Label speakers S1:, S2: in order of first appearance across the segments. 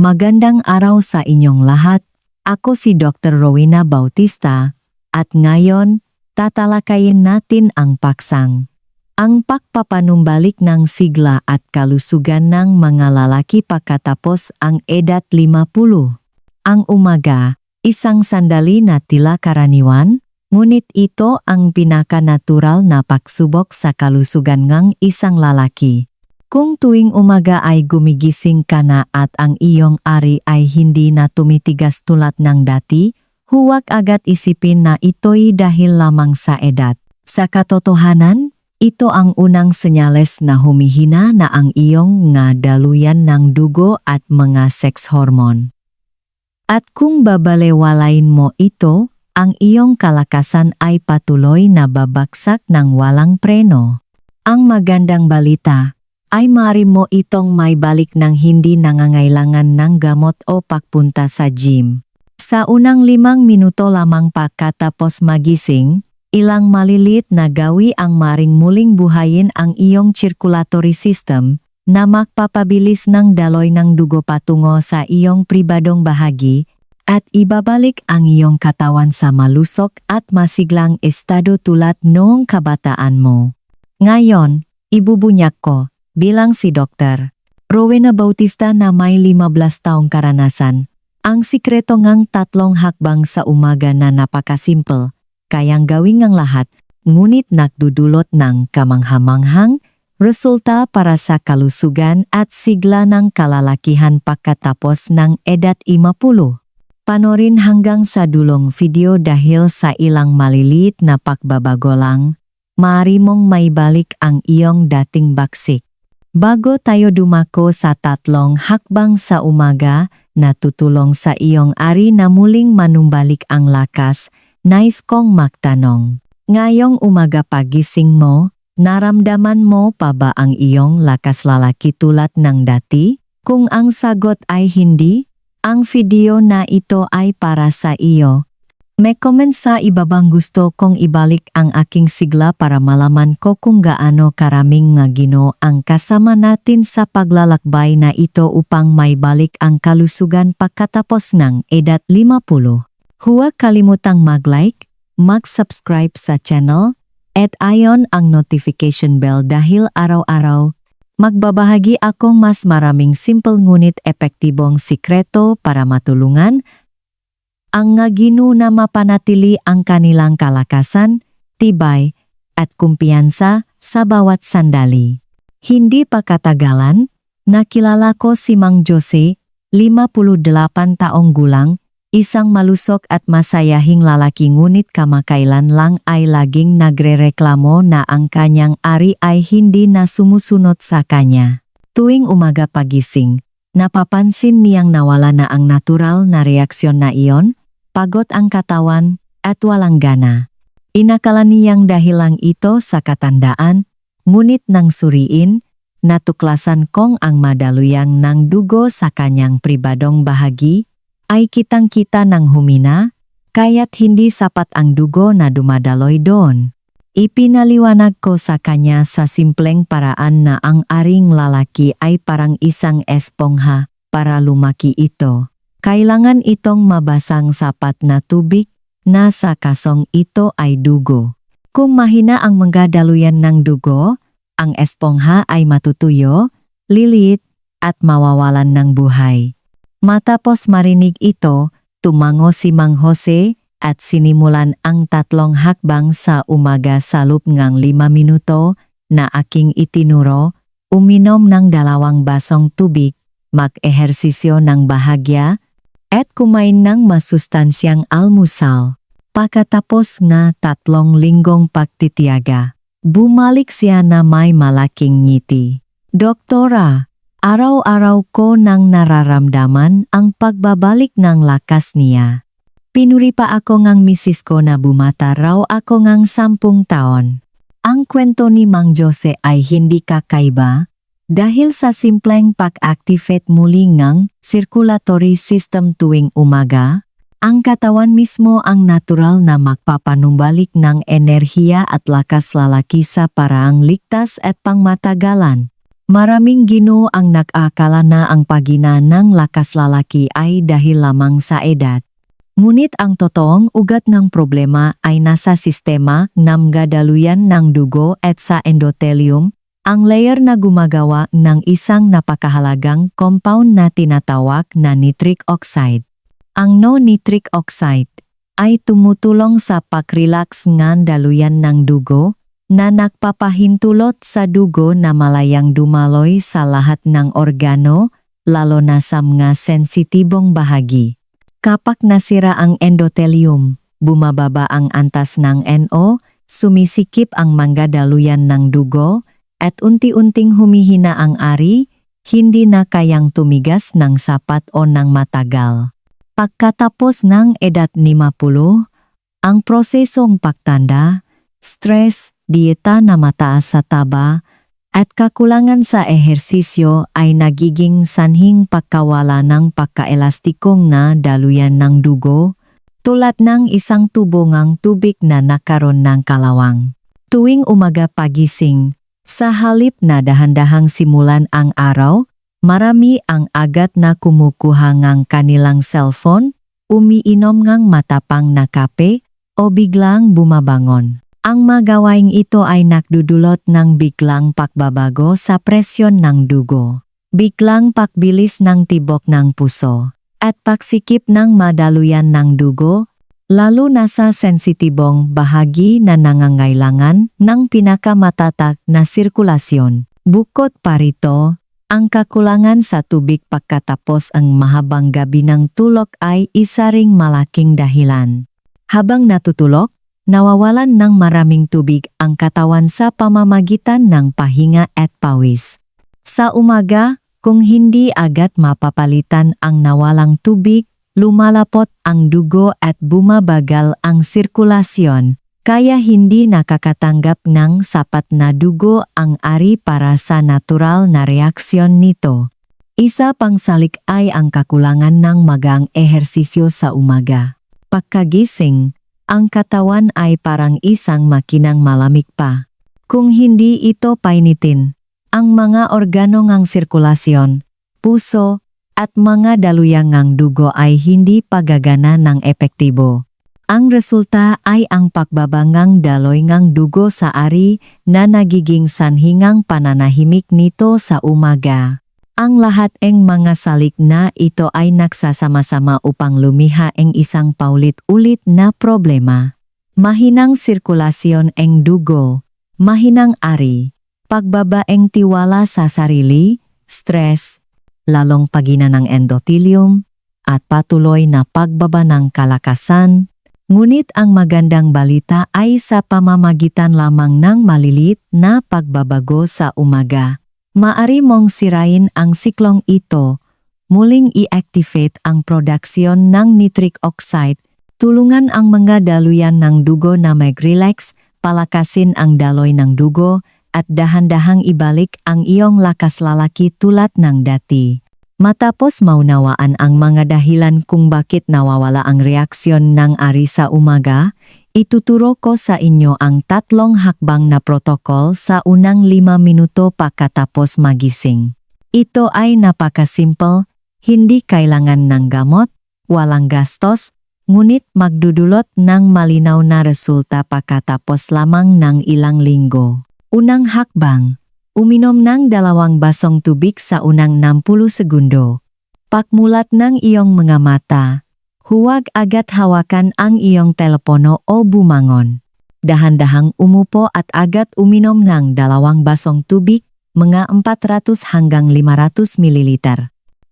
S1: Magandang araw sa inyong lahat. Ako si Dr. Rowena Bautista at ngayon tatalakayin natin ang paksang. Ang pagpapanumbalik ng sigla at kalusugan ng mga lalaki pagkatapos ang edad 50. Ang umaga, isang sandali na tila karaniwan, ngunit ito ang pinaka-natural na pagsubok sa kalusugan ng isang lalaki. Kung tuwing umaga ay gumigising ka na at ang iyong ari ay hindi na tumitigas tulad ng dati, huwag agad isipin na ito'y dahil lamang sa edad. Sa katotohanan, ito ang unang senyales na humihina na ang iyong nga daluyan ng dugo at mga sex hormone. At kung babalewalain mo ito, ang iyong kalakasan ay patuloy na babagsak ng walang preno. Ang magandang balita ay mari mo itong may balik ng hindi nangangailangan ng gamot o pagpunta sa gym. Sa unang limang minuto lamang pagkatapos magising, ilang malilit na gawi ang maring muling buhayin ang iyong circulatory system na magpapabilis ng daloy ng dugo patungo sa iyong pribadong bahagi at ibabalik ang iyong katawan sa malusok at masiglang estado tulad noong kabataan mo. Ngayon, ibubunyak ko, bilang si Dr. Rowena Bautista na may 15 taong karanasan, ang sikreto ngang tatlong hakbang sa umaga na napakasimple, kayang gawin ng lahat, ngunit nagdudulot ng kamanghamanghang, resulta para sa kalusugan at sigla ng kalalakihan pagkatapos ng edad 50. Panorin hanggang sa dulong video dahil sa ilang maliliit na pagbabago lang, maaari mong maibalik ang iyong dating baksik. Bago tayo dumako sa tatlong hakbang sa umaga na tutulong sa iyong ari na muling manumbalik ang lakas, nais kong magtanong. Ngayong umaga pagising mo, naramdaman mo pa ba ang iyong lakas lalaki tulad ng dati? Kung ang sagot ay hindi, ang video na ito ay para sa iyo. May comment sa ibabang gusto kong ibalik ang aking sigla para malaman ko kung gaano karaming nga gino ang kasama natin sa paglalakbay na ito upang may balik ang kalusugan pagkatapos ng edad 50. Huwag kalimutang mag-like, mag-subscribe sa channel, at ayon ang notification bell dahil araw-araw magbabahagi akong mas maraming simple ngunit epektibong sikreto para matulungan ang nga na mapanatili ang kanilang kalakasan, tibay, at kumpiyansa sa bawat sandali. Hindi pa katagalan, nakilala ko si Mang Jose, 58 taong gulang, isang malusok at masayahing lalaki ngunit kamakailan lang ay laging nagrereklamo na ang kanyang ari ay hindi na sumusunod sa kanya. Tuwing umaga pagising, napapansin niyang nawala na ang natural na reaksyon na iyon, pagod ang katawan, at walang gana. Inakala niyang dahilang ito sa katandaan, ngunit nang suriin, natuklasan kong ang madaluyang ng dugo sa kanyang pribadong bahagi, ay kitang-kita ng humina, kaya't hindi sapat ang dugo na dumadaloy doon. Ipinaliwanag ko sa kanya sa simpleng paraan na ang aring lalaki ay parang isang espongha para lumaki ito. Kailangan itong mabasang sapat na tubig na sa kasong ito ay dugo. Kung mahina ang mga daluyan ng dugo, ang espongha ay matutuyo, lilit, at mawawalan ng buhay. Matapos marinig ito, tumango si Mang Jose at sinimulan ang tatlong hakbang sa umaga sa loob ng lima minuto na aking itinuro, uminom ng dalawang basong tubig, mag-ehersisyo ng bahagya, at kumain ng masustansyang almusal. Pagkatapos na tatlong linggong pagtitiyaga, bumalik siya na may malaking ngiti. Doktora, araw-araw ko nang nararamdaman ang pagbabalik ng lakas niya. Pinuri pa ako ngang misis ko na bumata raw ako ngang sampung taon. Ang kwento ni Mang Jose ay hindi kakaiba, dahil sa simpleng pag-activate muli ng circulatory system tuwing umaga, ang katawan mismo ang natural na magpapanumbalik ng enerhiya at lakas lalaki sa paraang ligtas at pangmatagalan. Maraming gino ang nag-akala na ang pagina ng lakas lalaki ay dahil lamang sa edad. Ngunit ang totoong ugat ng problema ay nasa sistema ng gadaluyan ng dugo at sa endothelium, ang layer na gumagawa ng isang napakahalagang compound na tinatawag na nitric oxide. Ang no-nitric oxide ay tumutulong sa pag-relax ng daluyan ng dugo na nagpapahintulot sa dugo na malayang dumaloy sa lahat ng organo, lalo na sa mga sensitibong bahagi. Kapag nasira ang endothelium, bumababa ang antas ng NO, sumisikip ang mga daluyan ng dugo, at unti-unting humihina ang ari, hindi na kayang tumigas ng sapat o ng matagal. Pagkatapos ng edad 50, ang prosesong pagtanda, stress, dieta na mataas sa taba, at kakulangan sa ehersisyo ay nagiging sanhing pagkawala ng pagkaelastikong na daluyan ng dugo, tulad ng isang tubongang tubig na nakaroon ng kalawang. Tuwing umaga pagising, sa halip na dahan-dahang simulan ang araw, marami ang agad na kumukuha ng kanilang cellphone, umiinom ng matapang na kape, o biglang bumabangon. Ang magawaing ito ay nakdudulot ng biglang pagbabago sa presyon ng dugo, biglang pagbilis ng tibok ng puso, at pagsikip ng madaluyan ng dugo, lalo na sa sensitibong bahagi na nangangailangan ng pinakamatatak na sirkulasyon. Bukod pa rito, ang kakulangan sa tubig pagkatapos ang mahabang gabi ng tulog ay isa ring malaking dahilan. Habang natutulog, nawawalan ng maraming tubig ang katawan sa pamamagitan ng pahinga at pawis. Sa umaga, kung hindi agad mapapalitan ang nawalang tubig, lumalapot ang dugo at bumabagal ang sirkulasyon, kaya hindi nakakatanggap ng sapat na dugo ang ari para sa natural na reaksyon nito. Isa pang salik ay ang kakulangan ng magang ehersisyo sa umaga. Pagkagising, ang katawan ay parang isang makinang malamig pa. Kung hindi ito painitin, ang mga organo ng sirkulasyon, puso, at mga daluyang ng dugo ay hindi pagagana ng epektibo. Ang resulta ay ang pagbabangang daloy ng dugo sa ari na nagiging sanhingang pananahimik nito sa umaga. Ang lahat ng mga salik na ito ay nagsasama-sama upang lumiha ang isang paulit-ulit na problema. Mahinang sirkulasyon ang dugo, mahinang ari, pagbaba ang tiwala sa sarili, stress, lalong pagina ng endothelium, at patuloy na pagbaba ng kalakasan, ngunit ang magandang balita ay sa pamamagitan lamang ng malilit na pagbabago sa umaga. Maari mong sirain ang siklong ito, muling i-activate ang produksyon ng nitric oxide, tulungan ang mga daluyan ng dugo na mag-relax, palakasin ang daloy ng dugo, at dahan-dahang ibalik ang iyong lakas lalaki tulad ng dati. Matapos maunawaan ang mga dahilan kung bakit nawawala ang reaksyon ng ari sa umaga, ituturo ko sa inyo ang tatlong hakbang na protokol sa unang lima minuto pagkatapos magising. Ito ay napakasimple, hindi kailangan ng gamot, walang gastos, ngunit magdudulot ng malinaw na resulta pagkatapos lamang ng ilang linggo. Unang hakbang, uminom ng dalawang basong tubig sa unang 60 segundo. Pagmulat ng iyong mga mata, huwag agad hawakan ang iyong telepono o bumangon. Dahan-dahang umupo at agad uminom ng dalawang basong tubig, mga 400 hanggang 500 ml.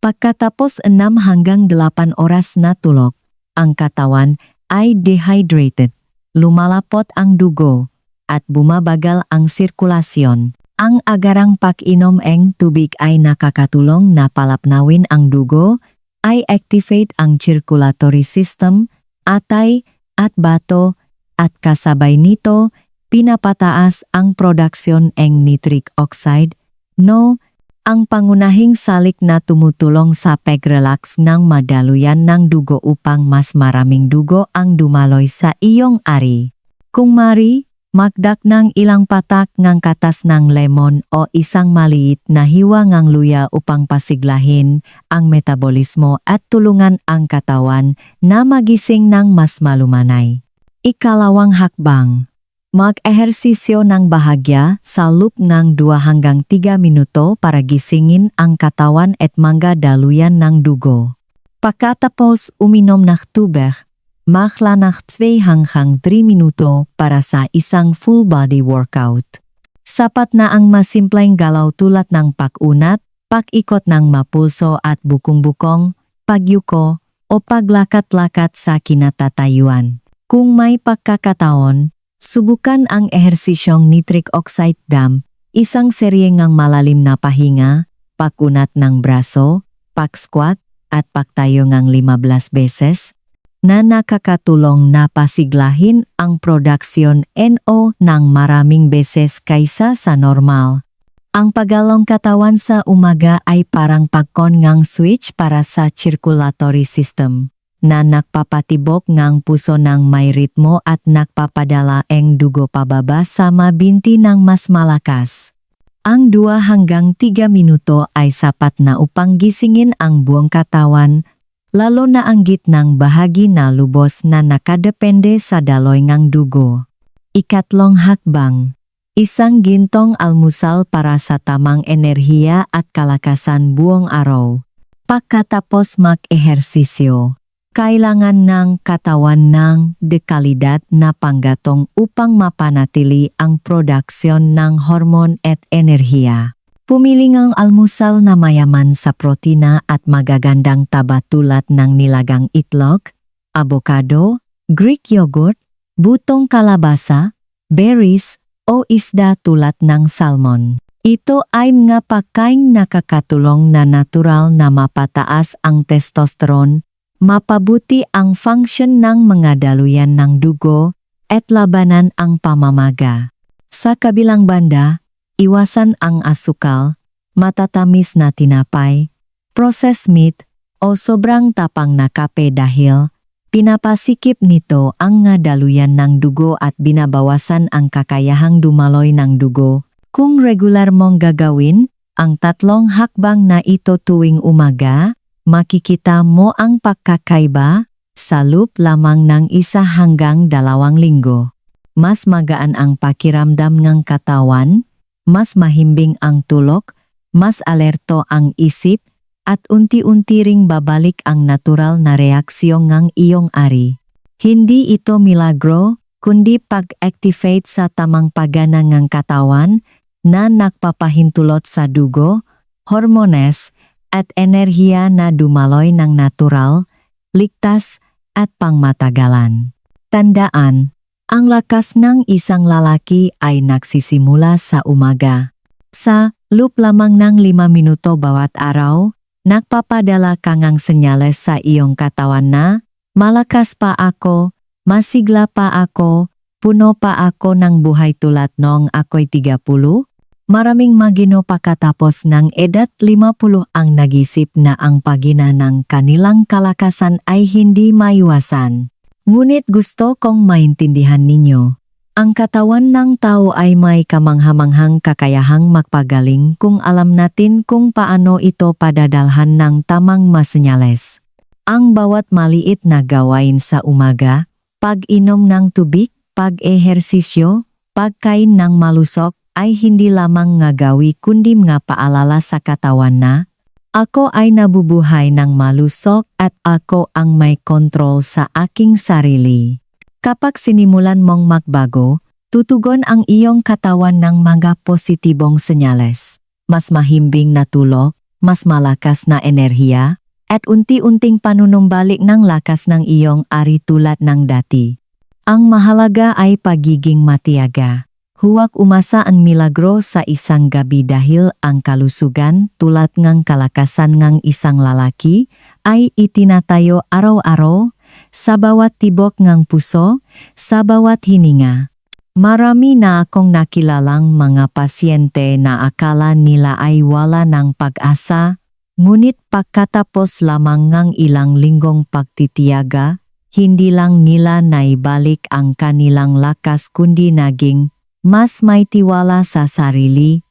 S1: Pagkatapos 6 hanggang 8 oras na tulog, ang katawan ay dehydrated, lumalapot ang dugo, at bumabagal ang sirkulasyon. Ang agarang pag-inom ng tubig ay nakakatulong na palapnawin ang dugo, ay activate ang circulatory system, atay, at bato, at kasabay nito, pinapataas ang produksyon ng nitric oxide, no, ang pangunahing salik na tumutulong sa pag-relax ng madaluyan ng dugo upang mas maraming dugo ang dumaloy sa iyong ari. Kung mari, Magdak ng ilang patak ngang katas ng lemon o isang maliit na hiwa ngang luya upang pasiglahin ang metabolismo at tulungan ang katawan na magising ng mas malumanay. Ikalawang hakbang. Mag-ehersisyo ng bahagya sa loop ng 2 hanggang 3 minuto para gisingin ang katawan at mangga daluyan ng dugo. Pagkatapos uminom ng tubig, Makla ng 2 hanggang 3 minuto para sa isang full body workout. Sapat na ang masimpleng galaw tulad ng pag-unat, pag-ikot ng mapulso at bukong-bukong, pagyuko, o paglakat-lakat sa kinatatayuan. Kung may pagkakataon, subukan ang ehersisyong nitric oxide dam, isang serye ng malalim na pahinga, pag-unat ng braso, pag-squat, at pagtayo ng 15 beses, na nakakatulong na pasiglahin ang produksyon NO ng maraming beses kaysa sa normal. Ang pagalong katawan sa umaga ay parang pagkon ngang switch para sa circulatory system na nakpapatibok ngang puso ng may ritmo at nakpapadala ang dugo pababa sa mabinti ng mas malakas. Ang 2 hanggang 3 minuto ay sapat na upang gisingin ang buong katawan lalo na ang gitnang bahagi na lubos na nakadepende sa daloy ng dugo. Ikatlong hakbang. Isang gintong almusal para sa tamang enerhiya at kalakasan buong araw. Pagkatapos mag-ehersisyo, kailangan ng katawan ng dekalidad na panggatong upang mapanatili ang produksyon ng hormon at enerhiya. Pumili ng almusal na mayaman sa protina at magagandang taba tulad ng nilagang itlog, avocado, Greek yogurt, butong kalabasa, berries, o isda tulad ng salmon. Ito ay mga pagkain nakakatulong na natural na mapataas ang testosterone, mapabuti ang function ng mga daluyan ng dugo, at labanan ang pamamaga. Sa kabilang banda, iwasan ang asukal, matatamis na tinapay, processed meat, o sobrang tapang na kape dahil pinapasikip nito ang nga daluyan ng dugo at binabawasan ang kakayahang dumaloy ng dugo. Kung regular mong gagawin, ang tatlong hakbang na ito tuwing umaga, makikita mo ang pagkakaiba sa loop lamang ng isa hanggang dalawang linggo. Mas magaan ang pakiramdam ng katawan, mas mahimbing ang tulok, mas alerto ang isip, at unti-unti ring babalik ang natural na reaksyon ng iyong ari. Hindi ito milagro, kundi pag-activate sa tamang pagana ng katawan na nagpapahintulot sa dugo, hormones, at enerhiya na dumaloy ng natural, ligtas, at pangmatagalan. Tandaan, ang lakas ng isang lalaki ay nagsisimula sa umaga. Sa loop lamang ng 5 minuto bawat araw, nagpapadala ka ngang senyales sa iyong katawan na, malakas pa ako, masigla pa ako, puno pa ako ng buhay tulad nung ako'y 30, Maraming magino pagkatapos ng edad 50 ang nagisip na ang pagina ng kanilang kalakasan ay hindi maiwasan. Ngunit gusto kong maintindihan ninyo. Ang katawan ng tao ay may kamanghamanghang kakayahang magpagaling kung alam natin kung paano ito padadalhan ng tamang masenyales. Ang bawat maliit na gawain sa umaga, pag-inom ng tubig, pag-ehersisyo, pagkain ng malusok, ay hindi lamang nga gawi kundi nga paalala sa katawan na, ako ay nabubuhay ng malusok at ako ang may kontrol sa aking sarili. Kapag sinimulan mong magbago, tutugon ang iyong katawan ng mga positibong senyales. Mas mahimbing na tulog, mas malakas na enerhiya, at unti-unting panunumbalik ng lakas ng iyong ari tulad ng dati. Ang mahalaga ay pagiging matiyaga. Huwag umasa ang milagro sa isang gabi dahil ang kalusugan tulad ng kalakasan ng isang lalaki ay itinatayo araw-araw sa bawat tibok ng puso, sa bawat hininga. Marami na akong nakilalang mga pasyente na akala nila ay wala ng pag-asa, ngunit pagkatapos lamang ng ilang linggong pagtitiyaga, hindi lang nila naibalik ang kanilang lakas kundi naging mas may tiwala sa sarili,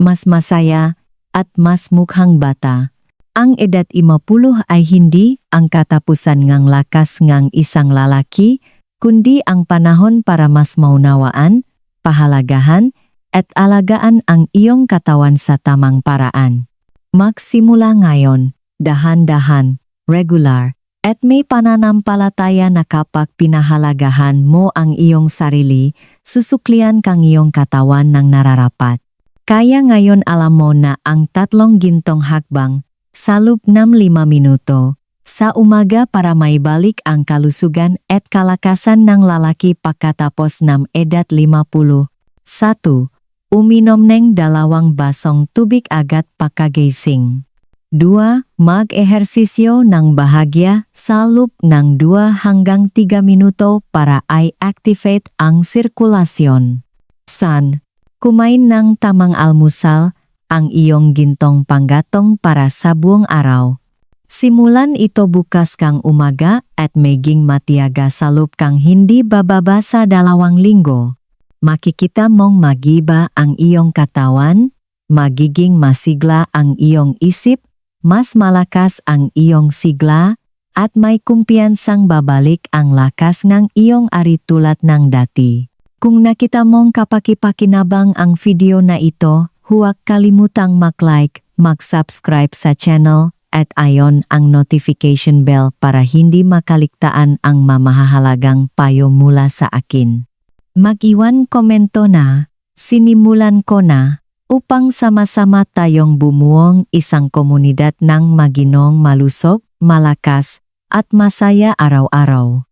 S1: mas masaya, at mas mukhang bata. Ang edad 50 ay hindi ang katapusan ngang lakas ngang isang lalaki, kundi ang panahon para mas maunawaan, pahalagahan, at alagaan ang iyong katawan sa tamang paraan. Magsimula ngayon, dahan-dahan, regular, at may pananampalataya na kapag pinahalagahan mo ang iyong sarili, susuklian kang iyong katawan ng nararapat. Kaya ngayon alam mo na ang tatlong gintong hakbang, sa loob ng lima minuto, sa umaga para maibalik ang kalusugan at kalakasan ng lalaki pagkatapos ng edad 50. 1. Uminom ng dalawang basong tubig agad pagkagising. 2. Mag-ehersisyo ng bahagya sa loob ng 2 hanggang 3 minuto para i-activate ang sirkulasyon. San, kumain ng tamang almusal, ang iyong gintong panggatong para sa buong araw. Simulan ito bukas kang umaga at maging matiyaga sa loob kang hindi bababa sa dalawang linggo. Makikita mong magiba ang iyong katawan, magiging masigla ang iyong isip, mas malakas ang iyong sigla, at may kumpiyansang babalik ang lakas ng iyong ari tulad ng dati. Kung nakita mong kapakipakinabang ang video na ito, huwag kalimutang mag-like, mag-subscribe sa channel, at ayon ang notification bell para hindi makaligtaan ang mamahahalagang payo mula sa akin. Mag-iwan komento na, sinimulan ko na, upang sama-sama tayong bumuong isang komunidad ng maginong malusog, malakas, at masaya araw-araw.